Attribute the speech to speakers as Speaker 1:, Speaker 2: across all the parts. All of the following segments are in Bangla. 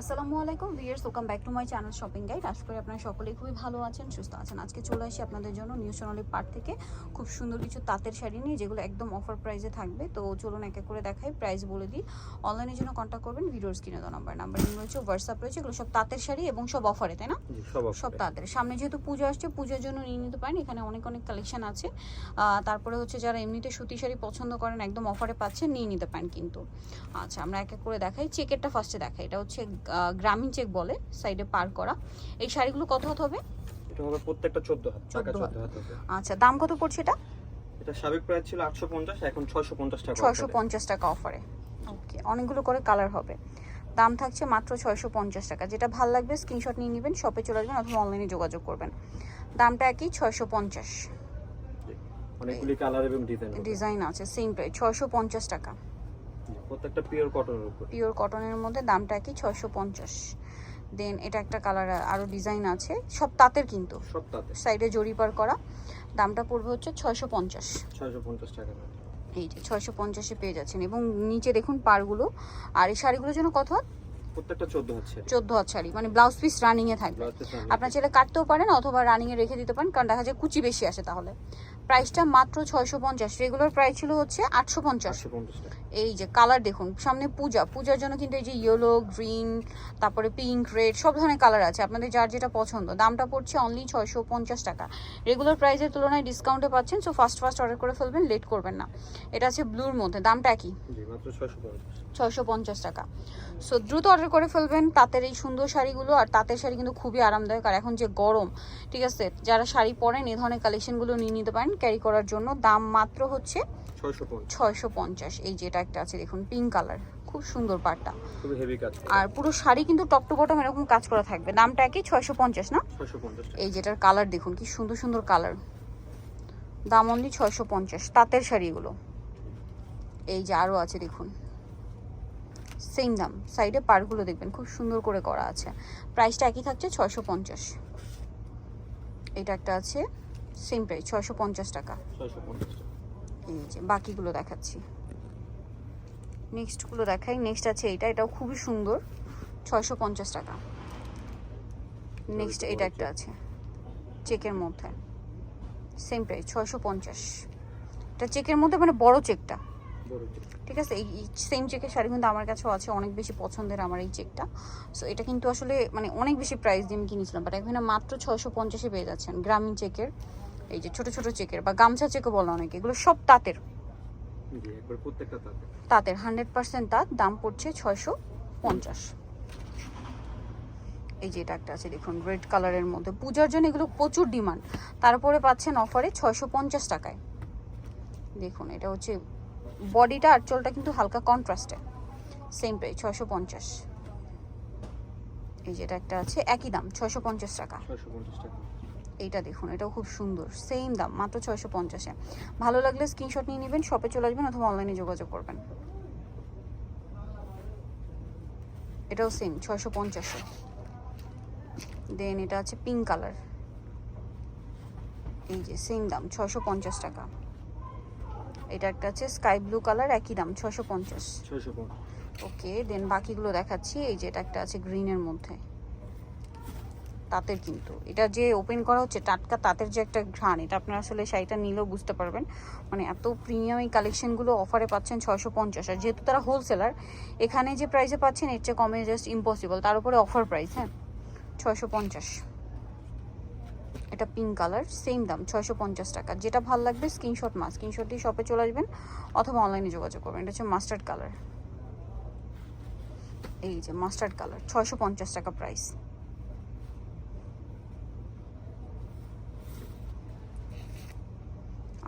Speaker 1: আসসালামু আলাইকুম viewers welcome back to my channel shopping guide. আশা করি আপনারা সকলেই খুবই ভালো আছেন সুস্থ আছেন। আজকে চলে আসি আপনাদের জন্য নিউ সোনালি পার্ট থেকে। খুব সুন্দর কিছু তাঁতের শাড়ি নিয়ে যেগুলো একদম অফার প্রাইসে থাকবে। তো চলুন এক এক করে দেখাই প্রাইস বলে দিই। অনলাইনের জন্য কন্ট্যাক্ট করবেন ভিডিওর স্ক্রিনে দেওয়া নাম্বার নাম্বার রয়েছে হোয়াটসঅ্যাপ রয়েছে এগুলো সব তাঁতের শাড়ি এবং সব অফারে তাই না?
Speaker 2: সব।
Speaker 1: তাড়াতাড়ি সামনে যেহেতু পুজো আসছে পুজোর জন্য নিয়ে নিতে পারেন এখানে অনেক অনেক কালেকশন আছে। তারপরে হচ্ছে যারা এমনিতে সুতি শাড়ি পছন্দ করেন একদম অফারে পাচ্ছেন নিয়ে নিতে পারেন কিন্তু। আচ্ছা আমরা এক এক করে দেখাই। চেকেরটা ফার্স্টে দেখাই। এটা হচ্ছে গ্রামীণ চেক বলে সাইডে পার করা। এই শাড়িগুলো কত হাত হবে?
Speaker 2: এটা হবে প্রত্যেকটা 14 হাত টাকা
Speaker 1: 14 হাত।
Speaker 2: 14 হবে।
Speaker 1: আচ্ছা দাম কত পড়ছে এটা?
Speaker 2: এটা সাবেক প্রাইস ছিল 850 এখন 650 টাকা
Speaker 1: ছয়শো
Speaker 2: offer এ।
Speaker 1: পঞ্চাশ টাকা অফারে ওকে অনেকগুলো করে কালার হবে। দাম থাকছে মাত্র ছয়শো পঞ্চাশ টাকা। যেটা ভালো লাগবে স্ক্রিনশট নিয়ে নেবেন শপে চলে আসবেন অথবা অনলাইনে যোগাযোগ করবেন। দামটা একই ছয়শো পঞ্চাশ।
Speaker 2: অনেকগুলি কালার এবং ডিজাইন
Speaker 1: ডিজাইন আছে সেম প্রাইস ছয়শো পঞ্চাশ টাকা।
Speaker 2: প্রত্যেকটা পিওর কটনের উপর।
Speaker 1: পিওর কটনের মধ্যে দামটা কি? ছয়শো পঞ্চাশ। দেন এটা একটা কালার আরও ডিজাইন আছে। সব তাঁতের কিন্তু।
Speaker 2: সব তাতে
Speaker 1: সাইডে জরিপার করা। দামটা পড়বে হচ্ছে ছয়শো পঞ্চাশ।
Speaker 2: 650 টাকা
Speaker 1: এই যে ছয়শো পঞ্চাশে পেয়ে যাচ্ছেন। এবং নিচে দেখুন পারগুলো আর এই শাড়িগুলোর জন্য কত? হাত
Speaker 2: প্রত্যেকটা 14 হাত সেট
Speaker 1: চোদ্দ হাত শাড়ি। মানে ব্লাউজ পিস রানিংয়ে থাকবে।
Speaker 2: ব্লাউজের সামনে
Speaker 1: আপনার ছেলে কাটতেও পারেন অথবা রানিংয়ে রেখে দিতে পারেন। কারণ দেখা যায় কুচি বেশি আসে তাহলে। প্রাইসটা মাত্র ছয়শো পঞ্চাশ। রেগুলার প্রাইস ছিল হচ্ছে আটশো পঞ্চাশ। এই যে কালার দেখুন সামনে পূজা। পূজার জন্য কিন্তু এই যে ইয়েলো গ্রিন তারপরে পিঙ্ক রেড সব ধরনের কালার আছে। আপনাদের যার যেটা পছন্দ। দামটা পড়ছে অনলি ছয়শো পঞ্চাশ টাকা। রেগুলার প্রাইসের তুলনায় ডিসকাউন্টে পাচ্ছেন সো ফার্স্ট ফার্স্ট অর্ডার করে ফেলবেন লেট করবেন না। এটা আছে ব্লুর মধ্যে। দামটা কি
Speaker 2: জি মাত্র 650
Speaker 1: ছয়শো পঞ্চাশ টাকা। সো দ্রুত অর্ডার করে ফেলবেন তাঁতের এই সুন্দর শাড়িগুলো। আর তাঁতের শাড়ি কিন্তু খুবই আরামদায়ক। আর এখন যে গরম ঠিক আছে? যারা শাড়ি পরেন এই ধরনের কালেকশনগুলো নিয়ে নিতে পারেন। ক্যারি করার জন্য দাম মাত্র হচ্ছে ছয়শো পঞ্চাশ। এই যেটা একটা আছে দেখুন পিঙ্ক কালার খুব সুন্দর পাটটা আর পুরো শাড়ি কিন্তু টপ টু বটম এরকম কাজ করা থাকবে। দামটা একই ছয়শো পঞ্চাশ না? এই যেটার কালার দেখুন কি সুন্দর সুন্দর কালার দাম অনলি ছয়শো পঞ্চাশ। তাঁতের শাড়িগুলো। এই যে আরও আছে দেখুন। সেম দাম। সাইডে পারগুলো দেখবেন খুব সুন্দর করে করা আছে। প্রাইসটা একই থাকছে ছয়শো পঞ্চাশ। এটা একটা আছে। সেম প্রাইস ছয়শো পঞ্চাশ টাকা। এই যে বাকিগুলো দেখাচ্ছি। নেক্সটগুলো দেখাই। নেক্সট আছে এটা এটাও খুবই সুন্দর। ছয়শো পঞ্চাশ টাকা। নেক্সট এটা একটা আছে। চেকের মধ্যে। সেম প্রাইস ছয়শো পঞ্চাশ। এটা চেকের মধ্যে মানে বড় চেকটা। ঠিক আছে এই সেম চেকের শাড়ি কিন্তু আমার কাছেও আছে অনেক বেশি পছন্দের আমার এই চেকটা সো এটা কিন্তু আসলে মানে অনেক বেশি প্রাইস দিয়ে আমি কিনেছিলাম বাট এখানে মাত্র ছয়শো পঞ্চাশে পেয়ে যাচ্ছেন গ্রামীণ চেকের এই যে ছোট ছোট চেকের বা গামছা চেকও বলো অনেকে এগুলো সব তাঁতের। তাঁতের। হান্ড্রেড পার্সেন্ট তাঁত দাম পড়ছে ছয়শো পঞ্চাশ। এই যে এটা একটা আছে দেখুন রেড কালারের মধ্যে। পূজার জন্য এগুলো প্রচুর ডিমান্ড তারপরে পাচ্ছেন অফারে ছয়শো পঞ্চাশ টাকায়। দেখুন এটা হচ্ছে বডিটা আর চোলটা কিন্তু হালকা কন্ট্রাস্টে সেম প্রাইস ছয়শো পঞ্চাশ। এই যে এটা একটা আছে একই দাম ছয়শো পঞ্চাশ টাকা।
Speaker 2: 650 টাকা।
Speaker 1: এইটা দেখুন এটাও খুব সুন্দর সেম দাম মাত্র ছয়শো পঞ্চাশে ভালো লাগলে স্ক্রিনশট নিয়ে নেবেন শপে চলে আসবেন অথবা অনলাইনে যোগাযোগ করবেন। এটাও সেম ছয়শো পঞ্চাশে দেন এটা আছে পিঙ্ক কালার এই যে সেম দাম ছয়শো পঞ্চাশ টাকা। এটা একটা আছে স্কাই ব্লু কালার একই দাম ছশো পঞ্চাশ। ওকে দেন বাকিগুলো দেখাচ্ছি এই যে এটা একটা আছে গ্রিনের মধ্যে। তাঁতের কিন্তু। এটা যে ওপেন করা হচ্ছে টাটকা তাঁতের যে একটা ঘ্রাণ এটা আপনারা আসলে শাড়িটা নিলেও বুঝতে পারবেন। মানে এত প্রিমিয়াম এই কালেকশনগুলো অফারে পাচ্ছেন ছয়শো পঞ্চাশ। আর যেহেতু তারা হোলসেলার এখানে যে প্রাইসে পাচ্ছেন এর চেয়ে কমে জাস্ট ইম্পসিবল তার উপরে অফার প্রাইস হ্যাঁ? ছয়শো পঞ্চাশ। এটা পিঙ্ক কালার সেম দাম ছয়শো পঞ্চাশ টাকা। যেটা ভালো লাগবে স্ক্রিনশট মাস স্ক্রিনশট দিয়ে শপে চলে আসবেন অথবা অনলাইনে যোগাযোগ করবেন। এটা হচ্ছে মাস্টার্ড কালার এই যে মাস্টার্ড কালার ছয়শো পঞ্চাশ টাকা প্রাইস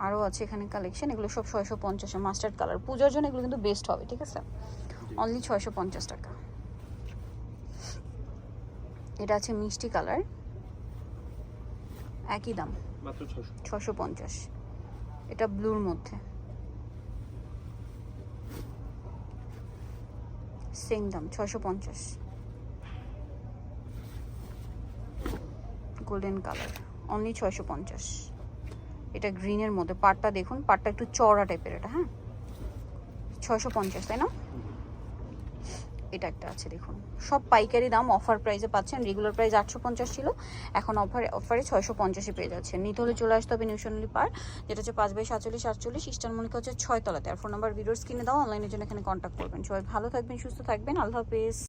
Speaker 1: আরও আছে এখানে কালেকশন এগুলো সব ছয়শো পঞ্চাশে মাস্টার্ড কালার পূজার জন্য এগুলো কিন্তু বেস্ট হবে ঠিক আছে? অনলি ছয়শো পঞ্চাশ টাকা। এটা আছে মিষ্টি কালার একই দাম।
Speaker 2: মাত্র 600
Speaker 1: ছশো পঞ্চাশ। এটা ব্লুর মধ্যে। সেম দাম ছশো পঞ্চাশ। গোল্ডেন কালার অনলি ছয়শো পঞ্চাশ। এটা গ্রিনের মধ্যে। পাটটা দেখুন পাটটা একটু চওড়া টাইপের এটা হ্যাঁ? ছয়শো পঞ্চাশ তাই না? এটা একটা আছে, দেখুন। সব পাইকারি দাম অফার প্রাইসে পাচ্ছেন। রেগুলার প্রাইস আটশো পঞ্চাশ ছিল। এখন অফারে অফারে ছয়শো পঞ্চাশে পেয়ে যাচ্ছেন। নিতে হলে চলে আসতে হবে নিউশনালি পার যেটা হচ্ছে পাঁচ বাই সাতচল্লিশ, আটচল্লিশ। ইস্টার্ন মনিকা হচ্ছে ছয় তলাতে। আর ফোন নাম্বার ভিডিওর স্ক্রিনে দাও। অনলাইনের জন্য এখানে কন্ট্যাক্ট করবেন। সবাই ভালো থাকবেন, সুস্থ থাকবেন। আল্লাহ হাফেজ।